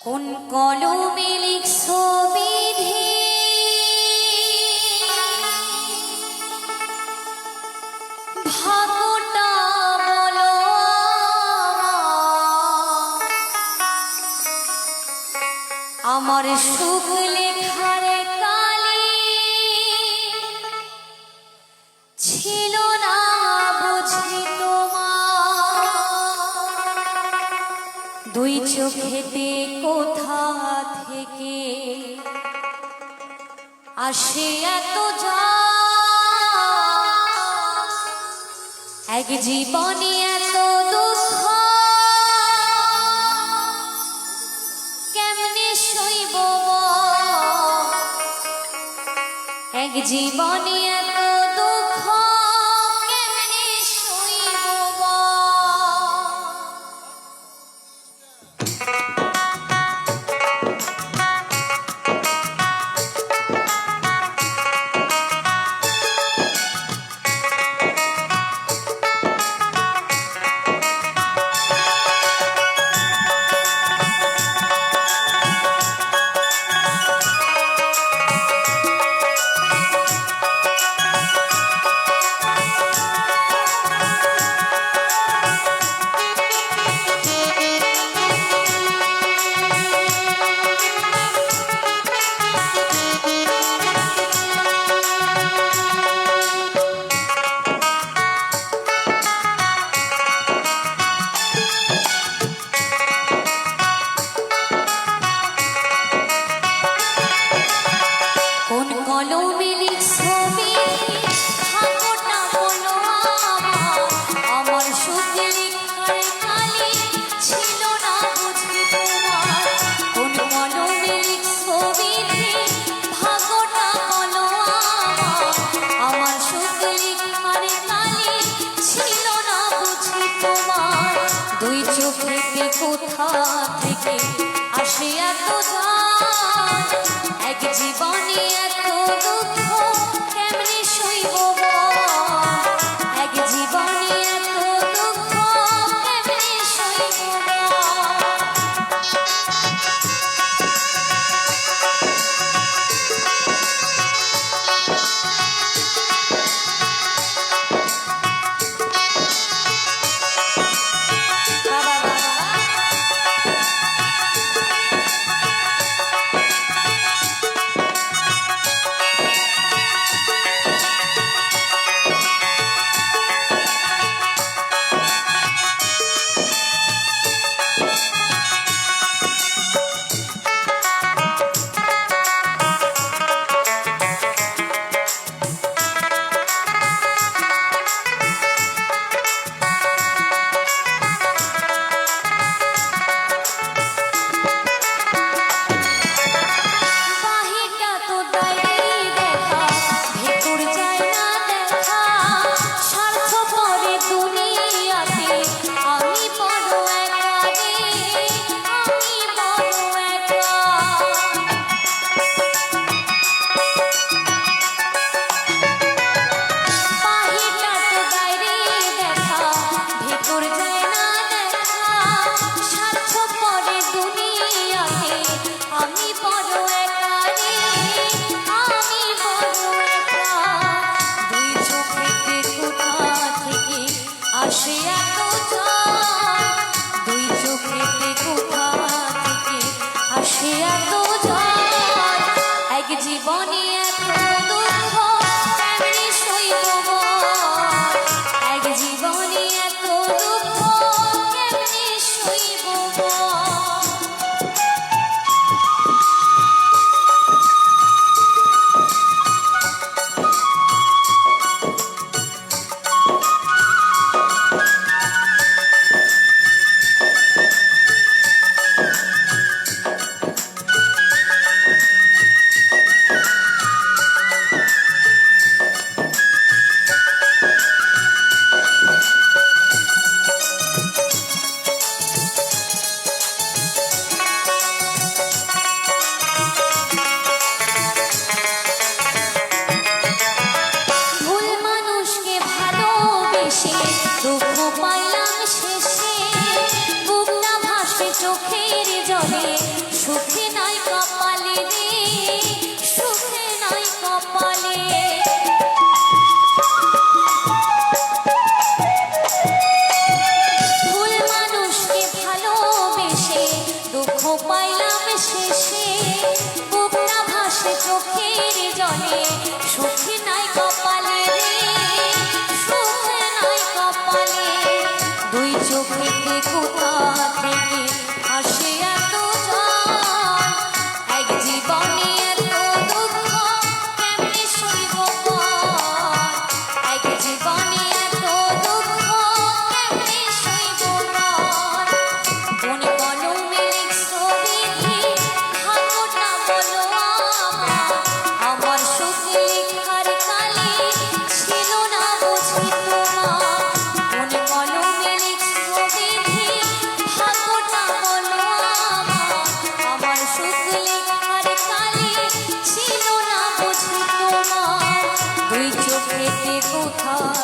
কোন কলমে লিখছো বিধি? আমার সুখ লেখার দুই চোখেতে কোথা থেকে আসে এত এক জীবনে এত দুঃখ কেমনে শৈব এক জীবনে এত কোথা থেকে আসিয়া তো এক জীবনে এত এত okay. যে কোথায়?